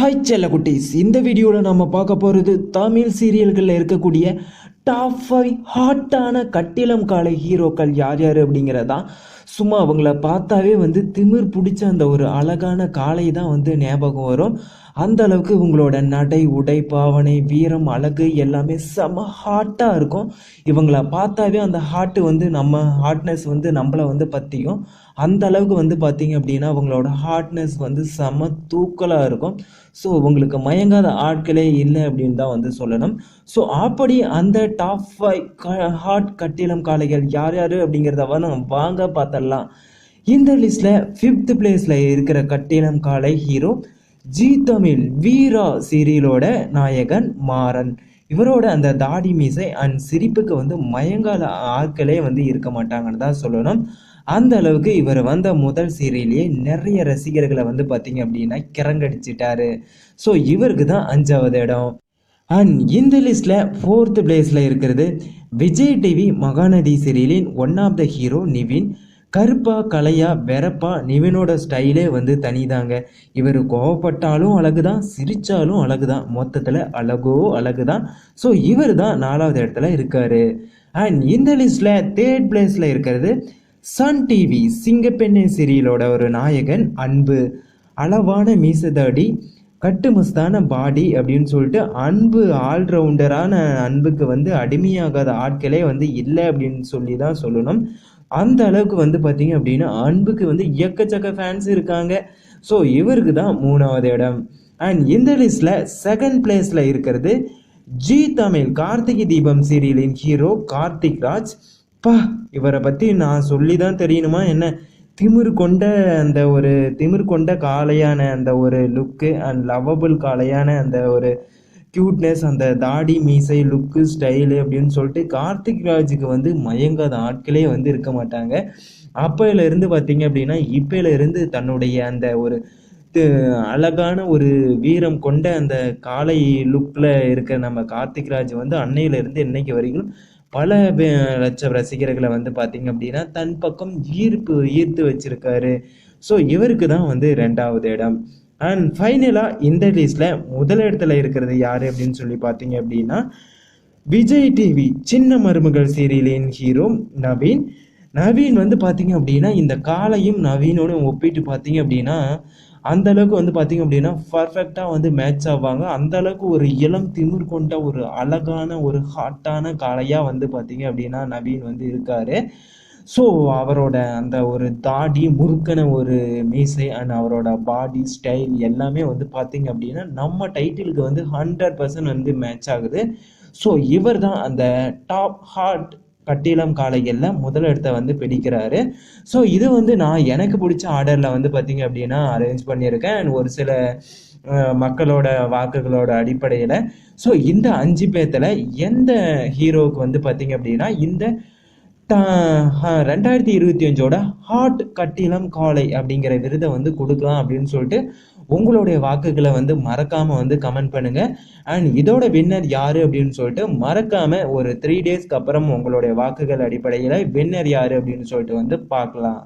Hi செல்ல குட்டீஸ். இந்த வீடியோவில் நம்ம பார்க்க போகிறது தமிழ் சீரியல்களில் இருக்கக்கூடிய டாப் ஃபைவ் ஹாட்டான கட்டிலம் காலை ஹீரோக்கள் யார் யார் அப்படிங்கிறதான் சும்மா அவங்கள பார்த்தாவே வந்து திமிர் பிடிச்ச அந்த ஒரு அழகான காலை தான் வந்து ஞாபகம் வரும். அந்த அளவுக்கு இவங்களோட நடை உடை பாவனை வீரம் அழகு எல்லாமே செம ஹாட்டாக இருக்கும். இவங்கள பார்த்தாவே அந்த ஹார்ட்டு வந்து நம்ம ஹார்ட்னஸ் வந்து நம்மளை வந்து பற்றியும் அந்த அளவுக்கு வந்து பார்த்தீங்க அப்படின்னா அவங்களோட ஹார்ட்னஸ் வந்து செம தூக்கலாக இருக்கும். ஸோ உங்களுக்கு மயங்காத ஆட்களே இல்லை அப்படின்னு தான் வந்து சொல்லணும். ஸோ அப்படி அந்த டாப் ஃபைவ் ஹார்ட் கட்டிலம் காளைகள் யார் யார் அப்படிங்கிறத வந்து வாங்க பார்த்தரலாம் இந்த லிஸ்ட்டில் ஃபிஃப்த் பிளேஸில் இருக்கிற கட்டிலம் காளை ஹீரோ ஜி தமிழ் வீரா சீரியலோட நாயகன் மாறன். இவரோட அந்த தாடி மீசை அண்ட் சிரிப்புக்கு வந்து மயங்கால ஆட்களே வந்து இருக்க மாட்டாங்கன்னு தான் சொல்லணும். அந்த அளவுக்கு இவர் வந்த முதல் சீரியல்லையே நிறைய ரசிகர்களை வந்து பார்த்தீங்க அப்படின்னா கிறங்கடிச்சிட்டாரு. ஸோ இவருக்கு தான் அஞ்சாவது இடம். அண்ட் இந்த லிஸ்ட்டில் ஃபோர்த் பிளேஸில் இருக்கிறது Vijay TV Mahanadi சீரியலின் one of the hero Nivin. கருப்பா கலையா வெறப்பா நிவினோட ஸ்டைலே வந்து தனிதாங்க. இவர் கோவப்பட்டாலும் அழகு தான் சிரித்தாலும் அழகு தான் மொத்தத்தில் அழகோ அழகு தான் ஸோ இவர் தான் நாலாவது இடத்துல இருக்கார். அண்ட் இந்த லிஸ்ட்டில் தேர்ட் பிளேஸில் இருக்கிறது சன் டிவி சிங்கப்பெண்ணை சீரியலோட ஒரு நாயகன் அன்பு அளவான மீசதாடி கட்டுமஸ்தான பாடி அப்படின்னு சொல்லிட்டு அன்பு ஆல்ரவுண்டரான அன்புக்கு வந்து அடிமையாகாத ஆட்களே வந்து இல்லை அப்படின்னு சொல்லி தான் சொல்லணும். அந்த அளவுக்கு வந்து பார்த்தீங்க அப்படின்னா அன்புக்கு வந்து எக்கச்சக்க ஃபேன்ஸ் இருக்காங்க. ஸோ இவருக்கு தான் மூணாவது இடம். அண்ட் இந்த லிஸ்ட்டில் செகண்ட் பிளேஸில் இருக்கிறது ஜி தமிழ் கார்த்திகை தீபம் சீரியலின் ஹீரோ கார்த்திக் ராஜ். பா இவரை பற்றி நான் சொல்லி தான் தெரியணுமா? என்ன? திமிர் கொண்ட அந்த ஒரு திமிர் கொண்ட காளையான அந்த ஒரு லுக்கு அண்ட் லவ்வபிள் காளையான அந்த ஒரு க்யூட்னஸ் அந்த தாடி மீசை லுக்கு ஸ்டைலு அப்படின்னு சொல்லிட்டு கார்த்திக் ராஜுக்கு வந்து மயங்காத ஆட்களே வந்து இருக்க மாட்டாங்க. அப்போயிலேருந்து பார்த்தீங்க அப்படின்னா இப்பையிலேருந்து தன்னுடைய அந்த ஒரு அழகான ஒரு வீரம் கொண்ட அந்த காலை லுக்கில் இருக்க நம்ம கார்த்திக் ராஜ் வந்து அன்னையிலேருந்து இன்னைக்கு வரைக்கும் பல லட்சம் ரசிகர்களை வந்து பார்த்தீங்க அப்படின்னா தன் பக்கம் ஈர்ப்பு ஈர்த்து வச்சிருக்காரு. ஸோ இவருக்கு தான் வந்து ரெண்டாவது இடம். அண்ட் ஃபைனலாக இந்த லிஸ்ட்டில் முதல் இடத்துல இருக்கிறது யார் அப்படின்னு சொல்லி பார்த்தீங்க அப்படின்னா விஜய் டிவி சின்ன மருமகள் சீரியலின் ஹீரோ நவீன். நவீன் வந்து பார்த்தீங்க அப்படின்னா இந்த காலையும் நவீனோட ஒப்பிட்டு பார்த்தீங்க அப்படின்னா அந்த அளவுக்கு வந்து பார்த்தீங்க அப்படின்னா பர்ஃபெக்டாக வந்து மேட்ச் ஆவாங்க. அந்த அளவுக்கு ஒரு இளம் திமிர் கொண்ட ஒரு அழகான ஒரு ஹாட்டான காளையாக வந்து பார்த்தீங்க அப்படின்னா நவீன் வந்து இருக்காரு. ஸோ அவரோட அந்த ஒரு தாடி முறுக்கன ஒரு மீசை அண்ட் அவரோட பாடி ஸ்டைல் எல்லாமே வந்து பார்த்தீங்க அப்படின்னா நம்ம டைட்டிலுக்கு வந்து ஹண்ட்ரட் பர்சன்ட் வந்து மேட்ச் ஆகுது. ஸோ இவர் தான் அந்த டாப் ஹார்ட் கட்டிலம் காளைகளில் முதல் இடத்த வந்து பிடிக்கிறாரு. ஸோ இது வந்து நான் எனக்கு பிடிச்ச ஆர்டரில் வந்து பார்த்தீங்க அப்படின்னா அரேஞ்ச் பண்ணியிருக்கேன். அண்ட் ஒரு சில மக்களோட வாக்குகளோட அடிப்படையில். ஸோ இந்த அஞ்சு பேர்த்தில் எந்த ஹீரோவுக்கு வந்து பார்த்தீங்க அப்படின்னா இந்த ரெண்டாயிரத்தி இருபத்தி அஞ்சோட ஹாட் கட்டிலம் காலை அப்படிங்கிற விருதை வந்து கொடுக்கலாம் அப்படின்னு சொல்லிட்டு உங்களுடைய வாக்குகளை வந்து மறக்காமல் வந்து கமெண்ட் பண்ணுங்கள் அண்ட் இதோட வின்னர் யார் அப்படின்னு சொல்லிட்டு மறக்காமல் ஒரு த்ரீ டேஸ்க்கு அப்புறம் உங்களுடைய வாக்குகள் அடிப்படையில் வின்னர் யார் அப்படின்னு சொல்லிட்டு வந்து பார்க்கலாம்.